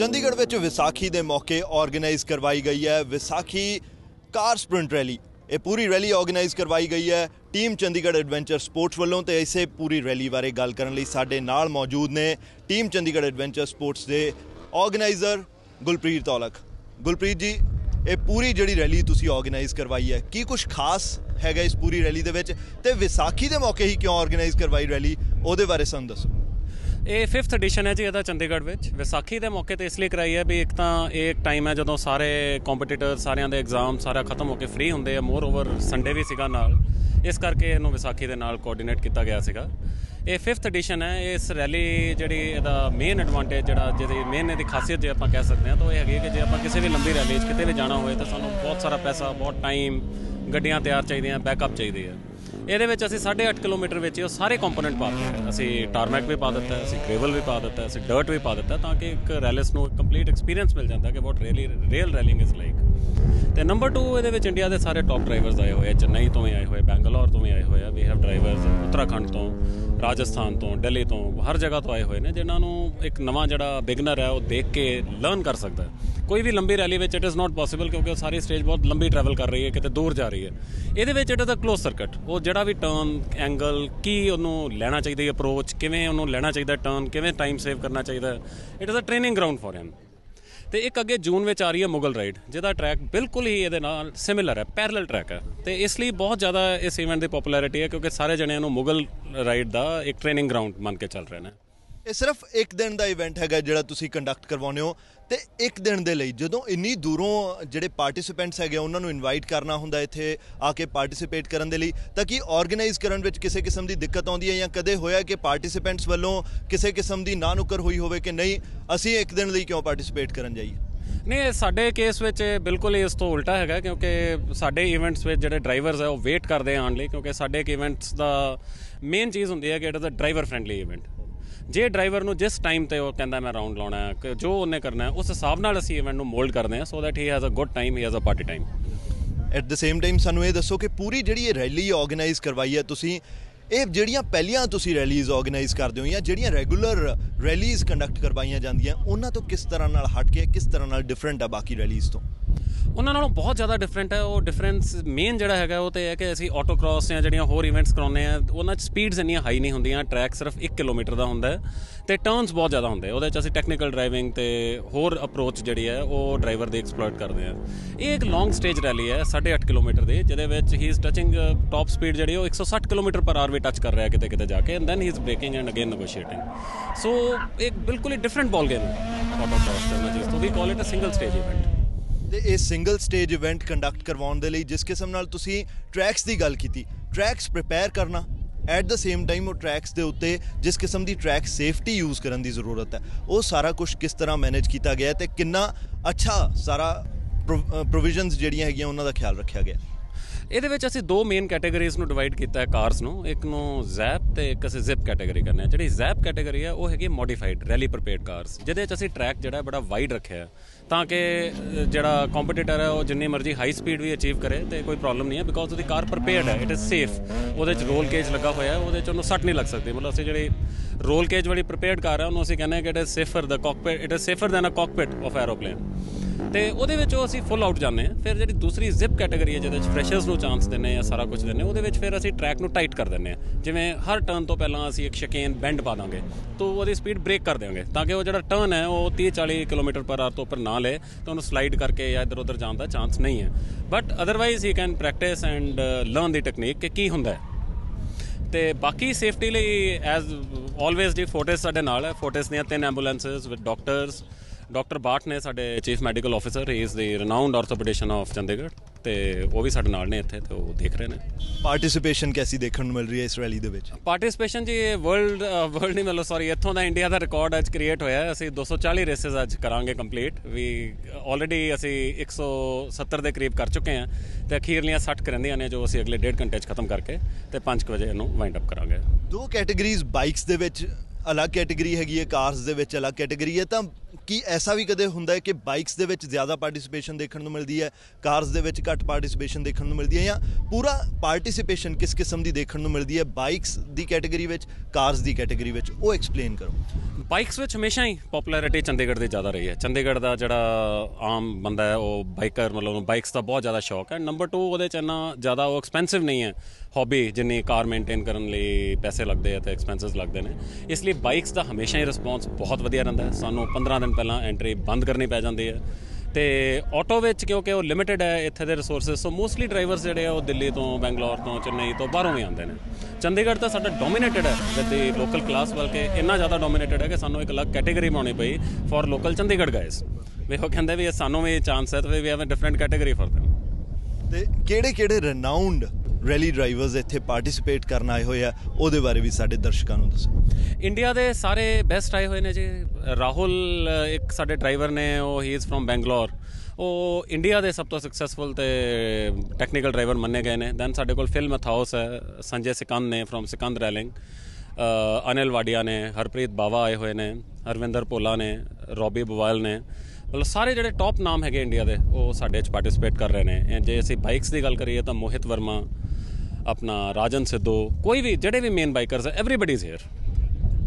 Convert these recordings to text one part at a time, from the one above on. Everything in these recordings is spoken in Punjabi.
ਚੰਡੀਗੜ੍ਹ ਵਿੱਚ ਵਿਸਾਖੀ ਦੇ ਮੌਕੇ ਆਰਗੇਨਾਈਜ਼ ਕਰਵਾਈ ਗਈ ਹੈ। ਵਿਸਾਖੀ ਕਾਰ ਸਪ੍ਰਿੰਟ ਰੈਲੀ ਇਹ ਪੂਰੀ ਰੈਲੀ ਆਰਗੇਨਾਈਜ਼ ਕਰਵਾਈ ਗਈ ਹੈ। ਟੀਮ ਚੰਡੀਗੜ੍ਹ ਐਡਵੈਂਚਰ ਸਪੋਰਟਸ ਵੱਲੋਂ ਤੇ ਇਸੇ ਪੂਰੀ ਰੈਲੀ ਬਾਰੇ ਗੱਲ ਕਰਨ ਲਈ ਸਾਡੇ ਨਾਲ ਮੌਜੂਦ ਨੇ। ਟੀਮ ਚੰਡੀਗੜ੍ਹ ਐਡਵੈਂਚਰ ਸਪੋਰਟਸ ਦੇ ਆਰਗੇਨਾਈਜ਼ਰ ਗੁਲਪ੍ਰੀਤ ਔਲਖ। ਗੁਲਪ੍ਰੀਤ ਜੀ, ਇਹ ਪੂਰੀ ਜਿਹੜੀ ਰੈਲੀ ਤੁਸੀਂ ਆਰਗੇਨਾਈਜ਼ ਕਰਵਾਈ ਹੈ, ਕੀ ਕੁਝ ਖਾਸ ਹੈਗਾ ਇਸ ਪੂਰੀ ਰੈਲੀ ਦੇ ਵਿੱਚ? ਤੇ ਵਿਸਾਖੀ ਦੇ ਮੌਕੇ ਹੀ ਕਿਉਂ ਆਰਗੇਨਾਈਜ਼ ਕਰਵਾਈ ਰੈਲੀ ਉਹਦੇ ਬਾਰੇ ਸਾਨੂੰ ਦੱਸੋ। ਇਹ 5th ਐਡੀਸ਼ਨ ਹੈ ਜੀ ਇਹਦਾ ਚੰਡੀਗੜ੍ਹ ਵਿੱਚ। ਵਿਸਾਖੀ ਦੇ ਮੌਕੇ ਤੇ ਇਸ ਲਈ ਕਰਾਈ ਹੈ ਵੀ ਇੱਕ ਤਾਂ ਇਹ ਇੱਕ ਟਾਈਮ ਹੈ ਜਦੋਂ ਸਾਰੇ ਕੰਪੀਟੀਟਰ ਸਾਰਿਆਂ ਦੇ ਐਗਜ਼ਾਮ ਸਾਰਾ ਖਤਮ ਹੋ ਕੇ ਫ੍ਰੀ ਹੁੰਦੇ ਆ। ਮੋਰ ਓਵਰ ਸੰਡੇ ਵੀ ਸੀਗਾ ਨਾਲ। ਇਸ ਕਰਕੇ ਇਹਨੂੰ ਵਿਸਾਖੀ ਦੇ ਨਾਲ ਕੋਆਰਡੀਨੇਟ ਕੀਤਾ ਗਿਆ ਸੀਗਾ। ਇਹ 5th ਐਡੀਸ਼ਨ ਹੈ। ਇਸ ਰੈਲੀ ਜਿਹੜੀ ਇਹਦਾ ਮੇਨ ਐਡਵਾਂਟੇਜ ਜਿਹੜਾ ਜਿਹਦੀ ਮੇਨ ਇਹਦੀ ਖਾਸੀਅਤ ਜੇ ਆਪਾਂ ਕਹਿ ਸਕਦੇ ਹਾਂ, ਤਾਂ ਉਹ ਇਹ ਹੈਗੀ ਹੈ ਕਿ ਜੇ ਆਪਾਂ ਕਿਸੇ ਵੀ ਲੰਬੀ ਰੈਲੀ 'ਚ ਕਿਤੇ ਵੀ ਜਾਣਾ ਹੋਵੇ ਤਾਂ ਸਾਨੂੰ ਬਹੁਤ ਸਾਰਾ ਪੈਸਾ, ਬਹੁਤ ਟਾਈਮ ਗੱਡੀਆਂ ਤਿਆਰ ਚਾਹੀਦੀਆਂ ਬੈਕਅਪ ਚਾਹੀਦੀ ਹੈ ਇਹਦੇ ਵਿੱਚ ਅਸੀਂ 8.5 ਕਿਲੋਮੀਟਰ ਵਿੱਚ ਹੀ ਉਹ ਸਾਰੇ ਕੰਪੋਨੈਂਟ ਪਾ ਦਿੱਤੇ ਅਸੀਂ ਟਾਰਮੈਕ ਵੀ ਪਾ ਦਿੱਤਾ, ਅਸੀਂ ਗ੍ਰੇਵਲ ਵੀ ਪਾ ਦਿੱਤਾ, ਅਸੀਂ ਡਰਟ ਵੀ ਪਾ ਦਿੱਤਾ ਤਾਂ ਕਿ ਇੱਕ ਰੈਲਿਸ ਨੂੰ ਕੰਪਲੀਟ ਐਕਸਪੀਰੀਅੰਸ ਮਿਲ ਜਾਂਦਾ ਕਿ what really real rallying is like ਤੇ ਨੰਬਰ 2 ਇਹਦੇ ਵਿੱਚ ਇੰਡੀਆ ਦੇ ਸਾਰੇ ਟੌਪ ਡਰਾਈਵਰਸ ਆਏ ਹੋਏ ਆ, ਚੇਨਈ ਤੋਂ ਵੀ ਆਏ ਹੋਏ, ਬੈਂਗਲੌਰ ਤੋਂ ਵੀ ਆਏ ਹੋਏ ਆ ਵੀ ਹੈਵ ਡਰਾਈਵਰਸ ਉੱਤਰਾਖੰਡ ਤੋਂ, ਰਾਜਸਥਾਨ ਤੋਂ, ਦਿੱਲੀ ਤੋਂ, ਹਰ ਜਗ੍ਹਾ ਤੋਂ ਆਏ ਹੋਏ ਨੇ, ਜਿਨ੍ਹਾਂ ਨੂੰ ਇੱਕ ਨਵਾਂ ਜਿਹੜਾ ਬਿਗਨਰ ਹੈ ਉਹ ਦੇਖ ਕੇ ਲਰਨ ਕਰ ਸਕਦਾ ਹੈ। ਕੋਈ ਵੀ ਲੰਬੀ ਰੈਲੀ ਵਿੱਚ ਇਟ ਇਜ਼ ਨਾਟ ਪੋਸੀਬਲ ਕਿਉਂਕਿ ਉਹ ਸਾਰੀ ਸਟੇਜ ਬਹੁਤ ਲੰਬੀ ਟਰੈਵਲ ਕਰ ਰਹੀ ਹੈ, ਕਿਤੇ ਦੂਰ ਜਾ ਰਹੀ ਹੈ। ਇਹਦੇ ਵਿੱਚ it is a close circuit ਉਹ ਜਿਹੜਾ ਵੀ ਟਰਨ ਐਂਗਲ ਕੀ ਉਹਨੂੰ ਲੈਣਾ ਚਾਹੀਦਾ ਹੈ ਅਪਰੋਚ ਕਿਵੇਂ ਉਹਨੂੰ ਲੈਣਾ ਚਾਹੀਦਾ ਟਰਨ ਕਿਵੇਂ ਟਾਈਮ ਸੇਵ ਕਰਨਾ ਚਾਹੀਦਾ it is a training ground for him ਤੇ ਇੱਕ ਅੱਗੇ ਜੂਨ ਵਿੱਚ ਆ ਰਹੀ ਹੈ ਮੁਗਲ ਰਾਈਡ ਜਿਹਦਾ ਟਰੈਕ ਬਿਲਕੁਲ ਹੀ ਇਹਦੇ ਨਾਲ ਸਿਮਿਲਰ ਹੈ ਪੈਰਲਲ ਟਰੈਕ ਹੈ। ਤੇ ਇਸ ਲਈ ਬਹੁਤ ਜ਼ਿਆਦਾ ਇਸ ਇਵੈਂਟ ਦੀ ਪਪੂਲੈਰਿਟੀ ਹੈ, ਕਿਉਂਕਿ ਸਾਰੇ ਜਣਿਆਂ ਨੂੰ ਮੁਗਲ ਰਾਈਡ ਦਾ ਇੱਕ ਟ੍ਰੇਨਿੰਗ ਗਰਾਊਂਡ ਮੰਨ ਕੇ ਚੱਲ ਰਹੇ ਨੇ। ਇਹ ਸਿਰਫ ਇੱਕ ਦਿਨ ਦਾ ਇਵੈਂਟ ਹੈਗਾ ਜਿਹੜਾ ਤੁਸੀਂ ਕੰਡਕਟ ਕਰਵਾਉਂਦੇ ਹੋ। ਤੇ ਇੱਕ ਦਿਨ ਦੇ ਲਈ, ਜਦੋਂ ਇੰਨੀ ਦੂਰੋਂ ਜਿਹੜੇ ਪਾਰਟਿਸਿਪੈਂਟਸ ਹੈਗੇ ਉਹਨਾਂ ਨੂੰ ਇਨਵਾਈਟ ਕਰਨਾ ਹੁੰਦਾ ਇੱਥੇ ਆ ਕੇ ਪਾਰਟਿਸਿਪੇਟ ਕਰਨ ਦੇ ਲਈ, ਤਾਂ ਕਿ ਆਰਗੇਨਾਈਜ਼ ਕਰਨ ਵਿੱਚ ਕਿਸੇ ਕਿਸਮ ਦੀ ਦਿੱਕਤ ਆਉਂਦੀ ਹੈ ਜਾਂ ਕਦੇ ਹੋਇਆ ਕਿ ਪਾਰਟਿਸਿਪੈਂਟਸ ਵੱਲੋਂ ਕਿਸੇ ਕਿਸਮ ਦੀ ਨਾ ਨੁਕਰ ਹੋਈ ਹੋਵੇ ਕਿ ਨਹੀਂ, ਅਸੀਂ ਇੱਕ ਦਿਨ ਲਈ ਕਿਉਂ ਪਾਰਟਿਸਿਪੇਟ ਕਰਨ ਜਾਈਏ? ਨਹੀਂ ਸਾਡੇ ਕੇਸ ਵਿੱਚ ਬਿਲਕੁਲ ਇਸ ਤੋਂ ਉਲਟਾ ਹੈਗਾ, ਕਿਉਂਕਿ ਸਾਡੇ ਇਵੈਂਟਸ ਵਿੱਚ ਜਿਹੜੇ ਡਰਾਈਵਰਸ ਹੈ ਉਹ ਵੇਟ ਕਰਦੇ ਆਣ ਲਈ, ਕਿਉਂਕਿ ਸਾਡੇ ਇੱਕ ਇਵੈਂਟਸ ਦਾ ਮੇਨ ਚੀਜ਼ ਹੁੰਦੀ ਹੈ ਕਿ it is a driver friendly event ਜੇ ਡਰਾਈਵਰ ਨੂੰ ਜਿਸ ਟਾਈਮ ਤੇ ਉਹ ਕਹਿੰਦਾ ਮੈਂ ਰਾਉਂਡ ਲਾਉਣਾ ਹੈ ਜੋ ਉਹਨੇ ਕਰਨਾ ਹੈ, ਉਸ ਹਿਸਾਬ ਨਾਲ ਅਸੀਂ ਇਵੈਂਟ ਨੂੰ ਮੋਲਡ ਕਰਦੇ ਹਾਂ so that he has a good time he has a party time at the same time ਸਾਨੂੰ ਇਹ ਦੱਸੋ ਕਿ ਪੂਰੀ ਜਿਹੜੀ ਇਹ ਰੈਲੀ ਆਰਗੇਨਾਈਜ਼ ਕਰਵਾਈ ਹੈ, ਤੁਸੀਂ ਇਹ ਜਿਹੜੀਆਂ ਪਹਿਲੀਆਂ ਤੁਸੀਂ ਰੈਲੀਜ਼ ਆਰਗੇਨਾਈਜ਼ ਕਰਦੇ ਹੋ ਜਾਂ ਜਿਹੜੀਆਂ ਰੈਗੂਲਰ ਰੈਲੀਜ਼ ਕੰਡਕਟ ਕਰਵਾਈਆਂ ਜਾਂਦੀਆਂ, ਉਹਨਾਂ ਤੋਂ ਕਿਸ ਤਰ੍ਹਾਂ ਨਾਲ ਹਟ ਕੇ, ਕਿਸ ਤਰ੍ਹਾਂ ਨਾਲ ਡਿਫਰੈਂਟ ਆ ਬਾਕੀ ਰੈਲੀਜ਼ ਤੋਂ? ਉਹਨਾਂ ਨਾਲੋਂ ਬਹੁਤ ਜ਼ਿਆਦਾ ਡਿਫਰੈਂਟ ਹੈ। ਉਹ ਡਿਫਰੈਂਸ ਮੇਨ ਜਿਹੜਾ ਹੈਗਾ, ਉਹ ਤੇ ਹੈ ਕਿ ਅਸੀਂ ਆਟੋ ਕ੍ਰਾਸ ਜਾਂ ਜਿਹੜੀਆਂ ਹੋਰ ਇਵੈਂਟਸ ਕਰਾਉਂਦੇ ਆ ਉਹਨਾਂ 'ਚ ਸਪੀਡਸ ਇੰਨੀਆਂ ਹਾਈ ਨਹੀਂ ਹੁੰਦੀਆਂ। ਟਰੈਕ ਸਿਰਫ 1 ਕਿਲੋਮੀਟਰ ਦਾ ਹੁੰਦਾ ਹੈ ਤੇ ਟਰਨਸ ਬਹੁਤ ਜ਼ਿਆਦਾ ਹੁੰਦੇ ਉਹਦੇ 'ਚ ਅਸੀਂ ਟੈਕਨੀਕਲ ਡਰਾਈਵਿੰਗ ਤੇ ਹੋਰ ਅਪਰੋਚ ਜਿਹੜੀ ਹੈ, ਉਹ ਡਰਾਈਵਰ ਦੀ ਐਕਸਪਲੋਇਟ ਕਰਦੇ ਆ ਇਹ ਇੱਕ ਲੌਂਗ ਸਟੇਜ ਰੈਲੀ ਹੈ 8.5 ਕਿਲੋਮੀਟਰ ਦੀ, ਜਿਹਦੇ ਵਿੱਚ he is touching top speed ਜਿਹੜੀ ਉਹ 160 ਕਿਲੋਮੀਟਰ ਪਰ ਆਰ ਵੀ ਟੱਚ ਕਰ ਰਿਹਾ ਕਿਤੇ ਕਿਤੇ ਜਾ ਕੇ and then he is breaking and again negotiating so ਇੱਕ ਬਿਲਕੁਲ ਹੀ different ball game autocross ਕਰਨਾ ਚੀਜ਼ ਤੋਂ ਵੀ call it a single stage event ਤੇ ਇਹ ਸਿੰਗਲ ਸਟੇਜ ਇਵੈਂਟ ਕੰਡਕਟ ਕਰਵਾਉਣ ਦੇ ਲਈ ਜਿਸ ਕਿਸਮ ਨਾਲ ਤੁਸੀਂ ਟਰੈਕਸ ਦੀ ਗੱਲ ਕੀਤੀ ਟਰੈਕਸ ਪ੍ਰਿਪੇਅਰ ਕਰਨਾ ਐਟ ਦ ਸੇਮ ਟਾਈਮ ਉਹ ਟਰੈਕਸ ਦੇ ਉੱਤੇ ਜਿਸ ਕਿਸਮ ਦੀ ਟਰੈਕ ਸੇਫਟੀ ਯੂਜ਼ ਕਰਨ ਦੀ ਜ਼ਰੂਰਤ ਹੈ, ਉਹ ਸਾਰਾ ਕੁਝ ਕਿਸ ਤਰ੍ਹਾਂ ਮੈਨੇਜ ਕੀਤਾ ਗਿਆ ਤੇ ਕਿੰਨਾ ਅੱਛਾ ਸਾਰਾ ਪ੍ਰੋਵੀਜ਼ਨਸ ਜਿਹੜੀਆਂ ਹੈਗੀਆਂ ਉਹਨਾਂ ਦਾ ਖਿਆਲ ਰੱਖਿਆ ਗਿਆ ਇਹਦੇ ਵਿੱਚ ਅਸੀਂ ਦੋ ਮੇਨ ਕੈਟਾਗਰੀਜ਼ ਨੂੰ ਡਿਵਾਈਡ ਕੀਤਾ ਹੈ ਕਾਰਸ ਨੂੰ, ਇੱਕ ਨੂੰ ਜ਼ੈਪ ਤੇ ਇੱਕ ਅਸੀਂ ਜ਼ਿਪ ਕੈਟਾਗਰੀ ਕਰਨੇ ਆ। ਜਿਹੜੀ ਜ਼ੈਪ ਕੈਟਾਗਰੀ ਹੈ, ਉਹ ਹੈਗੀ ਮੋਡੀਫਾਈਡ ਰੈਲੀ ਪ੍ਰਪੇਅਰਡ ਕਾਰਸ ਜਿਹਦੇ ਵਿੱਚ ਅਸੀਂ ਟਰੈਕ ਜਿਹੜਾ ਬੜਾ ਵਾਈਡ ਰੱਖਿਆ ਤਾਂ ਕਿ ਜਿਹੜਾ ਕੰਪੀਟੀਟਰ ਹੈ, ਉਹ ਜਿੰਨੀ ਮਰਜ਼ੀ ਹਾਈ ਸਪੀਡ ਵੀ ਅਚੀਵ ਕਰੇ ਤੇ ਕੋਈ ਪ੍ਰੋਬਲਮ ਨਹੀਂ ਹੈ ਬਿਕੋਜ਼ ਉਹਦੀ ਕਾਰ ਪ੍ਰਪੇਅਰਡ ਹੈ ਇਟ ਇਜ਼ ਸੇਫ ਉਹਦੇ ਚ ਰੋਲ ਕੇਜ ਲੱਗਾ ਹੋਇਆ ਹੈ, ਉਹਦੇ ਚ ਉਹਨੂੰ ਸੱਟ ਨਹੀਂ ਲੱਗ ਸਕਦੀ। ਮਤਲਬ ਅਸੀਂ ਜਿਹੜੀ ਰੋਲ ਕੇਜ ਵਾਲੀ ਪ੍ਰਪੇਅਰਡ ਕਾਰ ਹੈ, ਉਹਨੂੰ ਅਸੀਂ ਕਹਿੰਦੇ ਹਾਂ ਕਿ it is safer the cockpit it is safer than a cockpit of aeroplane ਤੇ ਉਹਦੇ ਵਿੱਚ ਉਹ ਅਸੀਂ ਫੁੱਲ ਆਊਟ ਜਾਂਦੇ ਆ ਫਿਰ ਜਿਹੜੀ ਦੂਸਰੀ ਜ਼ਿਪ ਕੈਟਾਗਰੀ ਹੈ, ਜਿਹਦੇ ਵਿੱਚ ਫਰੈਸ਼ਰਸ ਨੂੰ ਚਾਂਸ ਦਿੰਨੇ ਆ ਸਾਰਾ ਕੁਝ ਦਿੰਨੇ ਉਹਦੇ ਵਿੱਚ ਫਿਰ ਅਸੀਂ ਟਰੈਕ ਨੂੰ ਟਾਈਟ ਕਰ ਦਿੰਨੇ ਆ ਜਿਵੇਂ ਹਰ ਟਰਨ ਤੋਂ ਪਹਿਲਾਂ ਅਸੀਂ ਇੱਕ ਸ਼ਕੇਨ ਬੈਂਡ ਪਾ ਦਾਂਗੇ, ਤਾਂ ਉਹਦੀ ਸਪੀਡ ਬ੍ਰੇਕ ਕਰ ਦੇਵਾਂਗੇ ਤਾਂ ਕਿ ਉਹ ਜਿਹੜਾ ਟਰਨ ਹੈ, ਉਹ 30 40 ਕਿਲੋਮੀਟਰ ਪਰ ਆਰ ਤੋਂ ਉੱਪਰ ਨਾ ਲਏ, ਤਾਂ ਉਹਨੂੰ ਸਲਾਈਡ ਕਰਕੇ ਜਾਂ ਇੱਧਰ ਉੱਧਰ ਜਾਣ ਦਾ ਚਾਂਸ ਨਹੀਂ ਹੈ। But otherwise he can practise and learn the technique ਕਿ ਕੀ ਹੁੰਦਾ ਹੈ। ਤੇ ਬਾਕੀ ਸੇਫਟੀ ਲਈ ਐਜ਼ ਆਲਵੇਜ਼ ਦੀ ਫੋਰਟਿਸ ਸਾਡੇ ਨਾਲ ਹੈ। ਫੋਰਟਿਸ ਦੀਆਂ ਤਿੰਨ ambulances with doctors doctor Bhat ਨੇ ਸਾਡੇ chief medical officer he is the renowned orthopaedician of Chandigarh ਤੇ ਉਹ ਵੀ ਸਾਡੇ ਨਾਲ ਨੇ ਇੱਥੇ ਤੇ ਉਹ ਦੇਖ ਰਹੇ ਨੇ। ਪਾਰਟਿਸਿਪੇਸ਼ਨ ਕੈਸੀ ਦੇਖਣ ਨੂੰ ਮਿਲ ਰਹੀ ਹੈ ਇਸ ਰੈਲੀ ਦੇ ਵਿੱਚ? ਪਾਰਟਿਸਿਪੇਸ਼ਨ ਜੀ ਵਰਲਡ ਵਰਲਡ ਨਹੀਂ ਮਤਲਬ ਸੌਰੀ ਇੱਥੋਂ ਦਾ ਇੰਡੀਆ ਦਾ ਰਿਕਾਰਡ ਅੱਜ ਕ੍ਰੀਏਟ ਹੋਇਆ ਹੈ। ਅਸੀਂ 240 ਰੇਸਸ ਅੱਜ ਕਰਾਂਗੇ ਕੰਪਲੀਟ ਵੀ ਆਲਰੇਡੀ ਅਸੀਂ 170 ਦੇ ਕਰੀਬ ਕਰ ਚੁੱਕੇ ਹਾਂ ਤੇ ਅਖੀਰਲੀਆਂ 60 ਕਰੰਦੀਆਂ ਨੇ ਜੋ ਅਸੀਂ ਅਗਲੇ 1.5 ਘੰਟੇ 'ਚ ਖਤਮ ਕਰਕੇ ਤੇ 5 ਵਜੇ ਇਹਨੂੰ ਵਾਈਂਡ ਅਪ ਕਰਾਂਗੇ। ਦੋ ਕੈਟਾਗਰੀਜ਼ ਬਾਈਕਸ ਦੇ ਵਿੱਚ ਅਲੱਗ ਕੈਟਾਗਰੀ ਹੈਗੀ ਹੈ ਕਾਰਸ ਦੇ ਵਿੱਚ ਅਲੱਗ ਕੈਟਾਗਰੀ ਹੈ ਤਾਂ ਕੀ ਐਸਾ ਵੀ ਕਦੇ ਹੁੰਦਾ ਹੈ ਕਿ ਬਾਈਕਸ ਦੇ ਵਿੱਚ ਜ਼ਿਆਦਾ ਪਾਰਟਿਸਿਪੇਸ਼ਨ ਦੇਖਣ ਨੂੰ ਮਿਲਦੀ ਹੈ ਕਾਰਸ ਦੇ ਵਿੱਚ ਘੱਟ ਪਾਰਟਿਸਿਪੇਸ਼ਨ ਦੇਖਣ ਨੂੰ ਮਿਲਦੀ ਹੈ ਜਾਂ ਪੂਰਾ ਪਾਰਟਿਸਿਪੇਸ਼ਨ ਕਿਸ ਕਿਸਮ ਦੀ ਦੇਖਣ ਨੂੰ ਮਿਲਦੀ ਹੈ? ਬਾਈਕਸ ਦੀ ਕੈਟਾਗਰੀ ਵਿੱਚ ਕਾਰਸ ਦੀ ਕੈਟਾਗਰੀ ਵਿੱਚ, ਉਹ ਐਕਸਪਲੇਨ ਕਰੋ। ਬਾਈਕਸ ਵਿੱਚ ਹਮੇਸ਼ਾ ਹੀ ਪਪੂਲੈਰਿਟੀ ਚੰਡੀਗੜ੍ਹ ਦੇ ਜ਼ਿਆਦਾ ਰਹੀ ਹੈ। ਚੰਡੀਗੜ੍ਹ ਦਾ ਜਿਹੜਾ ਆਮ ਬੰਦਾ ਹੈ, ਉਹ ਬਾਈਕਰ ਮਤਲਬ ਉਹਨੂੰ ਬਾਈਕਸ ਦਾ ਬਹੁਤ ਜ਼ਿਆਦਾ ਸ਼ੌਕ ਹੈ। ਨੰਬਰ 2 ਉਹਦੇ ਚ ਇੰਨਾ ਜ਼ਿਆਦਾ ਉਹ ਐਕਸਪੈਂਸਿਵ ਨਹੀਂ ਹੈ। ਹੌਬੀ ਜਿੰਨੀ ਕਾਰ ਮੇਨਟੇਨ ਕਰਨ ਲਈ ਪੈਸੇ ਲੱਗਦੇ ਆ ਤੇ ਐਕਸਪੈਂਸਸ ਲੱਗਦੇ ਨੇ। ਇਸ ਲਈ ਬਾਈਕਸ ਦਾ ਹਮੇਸ਼ਾ ਹੀ ਰਿਸਪੌਂਸ ਬਹੁਤ ਵਧੀਆ ਰਹਿੰਦਾ ਹੈ। ਸਾਨੂੰ 15 ਦਿਨ ਪਹਿਲਾਂ ਐਂਟਰੀ ਬੰਦ ਕਰਨੀ ਪੈ ਜਾਂਦੀ ਹੈ। ਤੇ ਆਟੋ ਵਿੱਚ ਕਿਉਂਕਿ ਉਹ ਲਿਮਿਟਿਡ ਹੈ ਇੱਥੇ ਦੇ ਰਿਸੋਰਸਸ ਸੋ ਮੋਸਟਲੀ ਡਰਾਈਵਰਸ ਜਿਹੜੇ ਆ ਉਹ ਦਿੱਲੀ ਤੋਂ, ਬੈਂਗਲੌਰ ਤੋਂ, ਚੇਨਈ ਤੋਂ ਬਾਹਰੋਂ ਵੀ ਆਉਂਦੇ ਨੇ। ਚੰਡੀਗੜ੍ਹ ਤਾਂ ਸਾਡਾ ਡੋਮੀਨੇਟਡ ਹੈ ਵਿਦ ਦੀ ਲੋਕਲ ਕਲਾਸ ਬਲਕਿ ਇੰਨਾ ਜ਼ਿਆਦਾ ਡੋਮੀਨੇਟਡ ਹੈ ਕਿ ਸਾਨੂੰ ਇੱਕ ਅਲੱਗ ਕੈਟਾਗਰੀ ਬਣਾਉਣੀ ਪਈ ਫॉर ਲੋਕਲ ਚੰਡੀਗੜ੍ਹ ਗਾਇਸ ਵੀ ਉਹ ਕਹਿੰਦੇ ਵੀ ਇਹ ਸਾਨੂੰ ਵੀ ਚਾਂਸ ਹੈ ਤੇ we have a different category for them ਤੇ ਕਿਹੜੇ ਕਿਹੜੇ ਰਨਾਊਂਡ ਰੈਲੀ ਡਰਾਈਵਰਸ ਇੱਥੇ ਪਾਰਟਿਸਿਪੇਟ ਕਰਨ ਆਏ ਹੋਏ ਆ, ਉਹਦੇ ਬਾਰੇ ਵੀ ਸਾਡੇ ਦਰਸ਼ਕਾਂ ਨੂੰ ਦੱਸੋ। ਇੰਡੀਆ ਦੇ ਸਾਰੇ ਬੈਸਟ ਆਏ ਹੋਏ ਨੇ ਜੀ। ਰਾਹੁਲ, ਇੱਕ ਸਾਡੇ ਡਰਾਈਵਰ ਨੇ, ਉਹ ਹੀ ਇਜ਼ ਫਰੋਮ ਬੈਂਗਲੌਰ ਉਹ ਇੰਡੀਆ ਦੇ ਸਭ ਤੋਂ ਸਕਸੈਸਫੁਲ ਤੇ ਟੈਕਨੀਕਲ ਡਰਾਈਵਰ ਮੰਨੇ ਗਏ ਨੇ। ਦੈਨ ਸਾਡੇ ਕੋਲ ਫਿਲਮ ਮਥਾਉਸ ਹੈ, ਸੰਜੇ ਸਿਕੰਦ ਨੇ ਫਰੋਮ ਸਿਕੰਦ ਰੈਲਿੰਗ ਅਨਿਲ ਵਾਡੀਆ ਨੇ, ਹਰਪ੍ਰੀਤ ਬਾਵਾ ਆਏ ਹੋਏ ਨੇ, ਹਰਵਿੰਦਰ ਭੋਲਾ ਨੇ, ਰੋਬੀ ਬਵਾਲ ਨੇ। ਮਤਲਬ ਸਾਰੇ ਜਿਹੜੇ ਟੌਪ ਨਾਮ ਹੈਗੇ ਇੰਡੀਆ ਦੇ, ਉਹ ਸਾਡੇ ਚ ਪਾਰਟਿਸਿਪੇਟ ਕਰ ਰਹੇ ਨੇ। ਜੇ ਅਸੀਂ ਬਾਈਕਸ ਦੀ ਗੱਲ ਕਰੀਏ ਤਾਂ ਮੋਹਿਤ ਵਰਮਾ ਆਪਣਾ ਰਾਜਨ ਸਿੱਧੂ ਕੋਈ ਵੀ ਜਿਹੜੇ ਵੀ ਮੇਨ ਬਾਈਕਰਸ ਹੈ everybody is here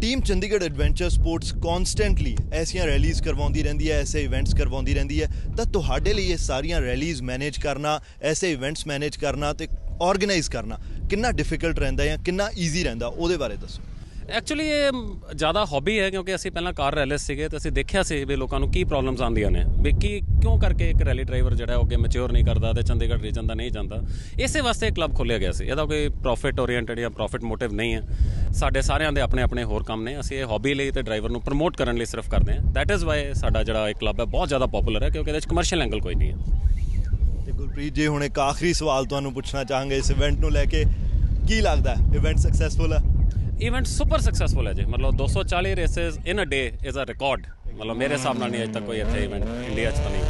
team Chandigarh adventure sports constantly ਐਸੀਆਂ ਰੈਲੀਜ਼ ਕਰਵਾਉਂਦੀ ਰਹਿੰਦੀ ਹੈ ਐਸੇ ਇਵੈਂਟਸ ਕਰਵਾਉਂਦੀ ਰਹਿੰਦੀ ਹੈ। ਤਾਂ ਤੁਹਾਡੇ ਲਈ ਇਹ ਸਾਰੀਆਂ ਰੈਲੀਜ਼ ਮੈਨੇਜ ਕਰਨਾ ਐਸੇ ਇਵੈਂਟਸ ਮੈਨੇਜ ਕਰਨਾ ਤੇ ਆਰਗੇਨਾਈਜ਼ ਕਰਨਾ ਕਿੰਨਾ ਡਿਫਿਕਲਟ ਰਹਿੰਦਾ ਹੈ ਕਿੰਨਾ ਈਜ਼ੀ ਰਹਿੰਦਾ ਉਹਦੇ ਬਾਰੇ ਦੱਸੋ। ਐਕਚੁਅਲੀ ਇਹ ਜ਼ਿਆਦਾ ਹੌਬੀ ਹੈ ਕਿਉਂਕਿ ਅਸੀਂ ਪਹਿਲਾਂ ਕਾਰ ਰੈਲੀਸ ਸੀਗੇ ਤੇ ਅਸੀਂ ਦੇਖਿਆ ਸੀ ਵੀ ਲੋਕਾਂ ਨੂੰ ਕੀ ਪ੍ਰੋਬਲਮਸ ਆਉਂਦੀਆਂ ਨੇ ਵੀ ਕੀ ਕਿਉਂ ਕਰਕੇ ਇੱਕ ਰੈਲੀ ਡਰਾਈਵਰ ਜਿਹੜਾ ਉਹ ਅੱਗੇ ਮੈਚੁਰ ਨਹੀਂ ਕਰਦਾ ਤੇ ਚੰਡੀਗੜ੍ਹ ਰੀਜਨ ਦਾ ਨਹੀਂ ਜਾਂਦਾ? ਇਸੇ ਵਾਸਤੇ ਕਲੱਬ ਖੋਲਿਆ ਗਿਆ ਸੀ। ਇਹਦਾ ਕੋਈ ਪ੍ਰੋਫਿਟ ਓਰੀਐਂਟਡ ਜਾਂ ਪ੍ਰੋਫਿਟ ਮੋਟਿਵ ਨਹੀਂ ਹੈ। ਸਾਡੇ ਸਾਰਿਆਂ ਦੇ ਆਪਣੇ ਆਪਣੇ ਹੋਰ ਕੰਮ ਨੇ। ਅਸੀਂ ਇਹ ਹੌਬੀ ਲਈ ਤੇ ਡਰਾਈਵਰ ਨੂੰ ਪ੍ਰਮੋਟ ਕਰਨ ਲਈ ਸਿਰਫ ਕਰਦੇ ਹਾਂ। ਦੈਟ ਇਜ਼ ਵਾਈ ਸਾਡਾ ਜਿਹੜਾ ਇਹ ਕਲੱਬ ਹੈ ਬਹੁਤ ਜ਼ਿਆਦਾ ਪਪੂਲਰ ਹੈ ਕਿਉਂਕਿ ਇਹਦੇ ਵਿੱਚ ਕਮਰਸ਼ੀਅਲ ਐਂਗਲ ਕੋਈ ਨਹੀਂ ਹੈ। ਤੇ ਗੁਰਪ੍ਰੀਤ ਜੀ ਹੁਣ ਇੱਕ ਆਖਰੀ ਸਵਾਲ ਤੁਹਾਨੂੰ ਪੁੱਛਣਾ ਚਾਹਾਂਗੇ। ਇਸ ਇਵੈਂਟ ਨੂੰ ਲੈ ਕੇ ਕੀ ਲੱਗਦਾ ਇਵੈਂਟ ਸਕਸੈਸਫੁਲ ਹੈ? ਇਵੈਂਟ ਸੁਪਰ ਸਕਸੈਸਫੁਲ ਹੈ ਜੀ। ਮਤਲਬ 240 ਰੇਸਸ ਇਨ ਅ ਡੇ ਇਜ਼ ਅ ਰਿਕਾਰਡ ਮਤਲਬ ਮੇਰੇ ਹਿਸਾਬ ਨਾਲ ਨਹੀਂ ਅਜੇ ਤੱਕ ਕੋਈ ਇੱਥੇ ਇਵੈਂਟ ਇੰਡੀਆ 'ਚ ਤਾਂ ਨਹੀਂ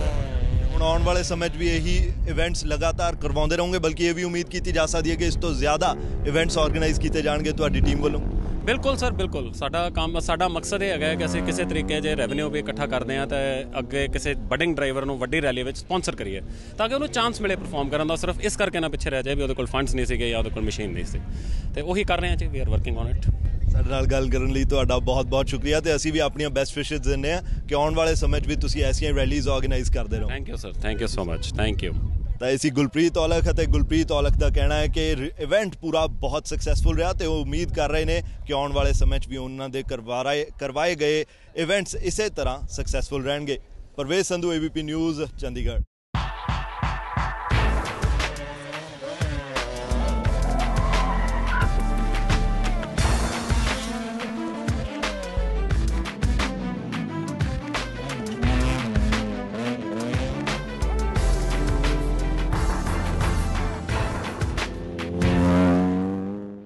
ਹੁਣ ਆਉਣ ਵਾਲੇ ਸਮੇਂ 'ਚ ਵੀ ਇਹੀ ਇਵੈਂਟਸ ਲਗਾਤਾਰ ਕਰਵਾਉਂਦੇ ਰਹੋਗੇ, ਬਲਕਿ ਇਹ ਵੀ ਉਮੀਦ ਕੀਤੀ ਜਾ ਸਕਦੀ ਹੈ ਕਿ ਇਸ ਤੋਂ ਜ਼ਿਆਦਾ ਇਵੈਂਟਸ ਆਰਗੇਨਾਈਜ਼ ਕੀਤੇ ਜਾਣਗੇ ਤੁਹਾਡੀ ਟੀਮ ਵੱਲੋਂ। ਬਿਲਕੁਲ ਸਰ, ਬਿਲਕੁਲ। ਸਾਡਾ ਕੰਮ, ਸਾਡਾ ਮਕਸਦ ਇਹ ਹੈਗਾ ਕਿ ਅਸੀਂ ਕਿਸੇ ਤਰੀਕੇ ਜੇ ਰੈਵਨਿਊ ਵੀ ਇਕੱਠਾ ਕਰਦੇ ਹਾਂ, ਤਾਂ ਅੱਗੇ ਕਿਸੇ ਬਡਿੰਗ ਡਰਾਈਵਰ ਨੂੰ ਵੱਡੀ ਰੈਲੀ ਵਿੱਚ ਸਪਾਂਸਰ ਕਰੀਏ, ਤਾਂ ਕਿ ਉਹਨੂੰ ਚਾਂਸ ਮਿਲੇ ਪਰਫਾਰਮ ਕਰਨ ਦਾ। ਸਿਰਫ ਇਸ ਕਰਕੇ ਨਾ ਪਿੱਛੇ ਰਹਿ ਜਾਏ ਵੀ ਉਹਦੇ ਕੋਲ ਫੰਡਸ ਨਹੀਂ ਸੀਗੇ ਜਾਂ ਉਹਦੇ ਕੋਲ ਮਸ਼ੀਨ ਨਹੀਂ ਸੀ। ਤੇ ਉਹੀ ਕਰ ਰਹੇ ਹਾਂ ਜੀ we are working on it ਸਾਡੇ ਨਾਲ ਗੱਲ ਕਰਨ ਲਈ ਤੁਹਾਡਾ ਬਹੁਤ-ਬਹੁਤ ਸ਼ੁਕਰੀਆ ਤੇ ਅਸੀਂ ਵੀ ਆਪਣੀਆਂ ਬੈਸਟ ਵਿਸ਼ੇਸ ਦਿੰਦੇ ਹਾਂ ਕਿ ਆਉਣ ਵਾਲੇ ਸਮੇਂ 'ਚ ਵੀ ਤੁਸੀਂ ਐਸੀਆਂ ਰੈਲੀਜ਼ ਆਰਗੇਨਾਈਜ਼ ਕਰਦੇ ਰਹੋ। Thank you sir thank you so much thank you ਤਾਂ ਇਸੀ ਗੁਲਪ੍ਰੀਤ ਔਲਖ ਅਤੇ ਗੁਲਪ੍ਰੀਤ ਔਲਖ ਦਾ ਕਹਿਣਾ ਹੈ ਕਿ ਇਵੈਂਟ ਪੂਰਾ ਬਹੁਤ ਸਕਸੈਸਫੁਲ ਰਿਹਾ ਤੇ ਉਹ ਉਮੀਦ ਕਰ ਰਹੇ ਨੇ ਕਿ ਆਉਣ ਵਾਲੇ ਸਮੇਂ 'ਚ ਵੀ ਉਹਨਾਂ ਦੇ ਕਰਵਾਏ ਕਰਵਾਏ ਗਏ ਇਵੈਂਟਸ ਇਸੇ ਤਰ੍ਹਾਂ ਸਕਸੈਸਫੁਲ ਰਹਿਣਗੇ। Parvez Sandhu ABP news Chandigarh.